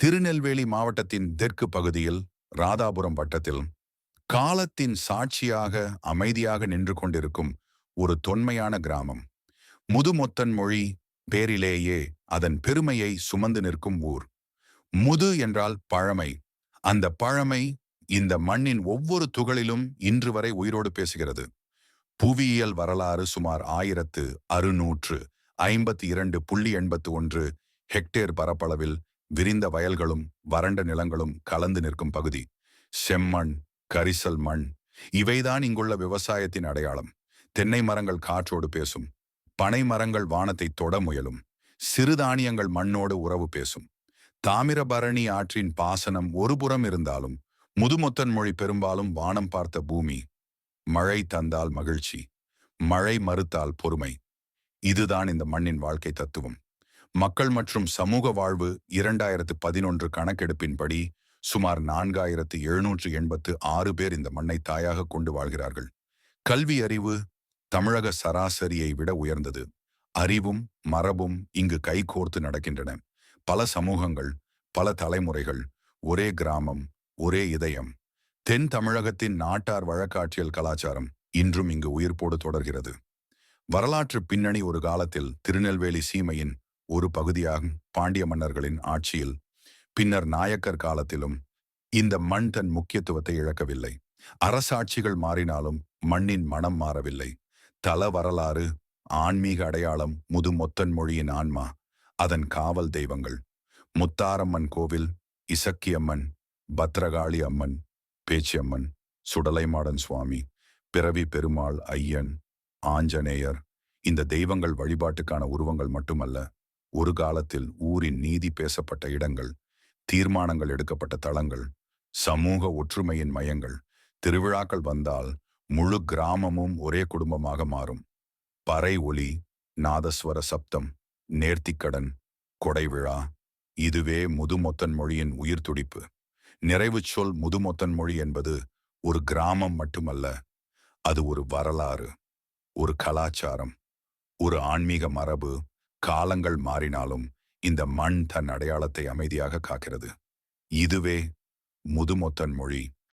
திருநெல்வேலி மாவட்டத்தின் தெற்கு பகுதியில் ராதாபுரம் வட்டத்தில் காலத்தின் சாட்சியாக அமைதியாக நின்று கொண்டிருக்கும் ஒரு தொன்மையான கிராமம். முதுமொத்தன் மொழி பேரிலேயே அதன் பெருமையை சுமந்து நிற்கும் ஊர். முது என்றால் பழமை. அந்த பழமை இந்த மண்ணின் ஒவ்வொரு துகளிலும் இன்று வரை உயிரோடு பேசுகிறது. புவியியல் வரலாறு சுமார் ஆயிரத்து அறுநூற்று ஐம்பத்தி இரண்டு புள்ளி எண்பத்து ஒன்று ஹெக்டேர் பரப்பளவில் விரிந்த வயல்களும் வறண்ட நிலங்களும் கலந்து நிற்கும் பகுதி. செம்மண் கரிசல் மண். இவைதான் இங்குள்ள விவசாயத்தின் அடையாளம். தென்னை மரங்கள் காற்றோடு பேசும். பனை மரங்கள் வானத்தை தொட முயலும். சிறுதானியங்கள் மண்ணோடு உறவு பேசும். தாமிரபரணி ஆற்றின் பாசனம் ஒருபுறம் இருந்தாலும் முதுமொத்தன் மொழி பெரும்பாலும் வானம் பார்த்த பூமி. மழை தந்தால் மகிழ்ச்சி. மழை மறுத்தால் பொறுமை. இதுதான் இந்த மண்ணின் வாழ்க்கை தத்துவம். மக்கள் மற்றும் சமூக வாழ்வு இரண்டாயிரத்து பதினொன்று கணக்கெடுப்பின்படி சுமார் நான்காயிரத்து எழுநூற்று எண்பத்து ஆறு பேர் இந்த மண்ணை தாயாக கொண்டு வாழ்கிறார்கள். கல்வி அறிவு தமிழக சராசரியை விட உயர்ந்தது. அறிவும் மரபும் இங்கு கைகோர்த்து நடக்கின்றன. பல சமூகங்கள் பல தலைமுறைகள் ஒரே கிராமம் ஒரே இதயம் தென் தமிழகத்தின் நாட்டார் வழக்காட்சியல் கலாச்சாரம் இன்றும் இங்கு உயிர்ப்போடு தொடர்கிறது. வரலாற்று பின்னணி ஒரு காலத்தில் திருநெல்வேலி சீமையின் ஒரு பகுதியாகும் பாண்டிய மன்னர்களின் ஆட்சியில் பின்னர் நாயக்கர் காலத்திலும் இந்த மண் தன் முக்கியத்துவத்தை இழக்கவில்லை. அரசாட்சிகள் மாறினாலும் மண்ணின் மனம் மாறவில்லை. தல வரலாறு ஆன்மீக அடையாளம் முது மொத்தன் மொழியின் ஆன்மா அதன் காவல் தெய்வங்கள் முத்தாரம்மன் கோவில் இசக்கியம்மன் பத்ரகாளி அம்மன் பேச்சியம்மன் சுடலைமாடன் சுவாமி பிறவி பெருமாள் ஐயன் ஆஞ்சநேயர் இந்த தெய்வங்கள் வழிபாட்டுக்கான உருவங்கள் மட்டுமல்ல ஒரு காலத்தில் ஊரின் நீதி பேசப்பட்ட இடங்கள் தீர்மானங்கள் எடுக்கப்பட்ட தளங்கள் சமூக ஒற்றுமையின் மையங்கள் திருவிழாக்கள் வந்தால் முழு கிராமமும் ஒரே குடும்பமாக மாறும். பறை ஒலி நாதஸ்வர சப்தம் நேர்த்திக்கடன் கொடை விழா இதுவே முதுமொத்தன் மொழியின் உயிர் துடிப்பு. நிறைவு சொல் முதுமொத்தன் மொழி என்பது ஒரு கிராமம் மட்டுமல்ல அது ஒரு வரலாறு ஒரு கலாச்சாரம் ஒரு ஆன்மீக மரபு காலங்கள் மாறினாலும் இந்த மண் தன் அடையாளத்தை அமைதியாக காக்கிறது. இதுவே முதுமொத்தன் மொழி.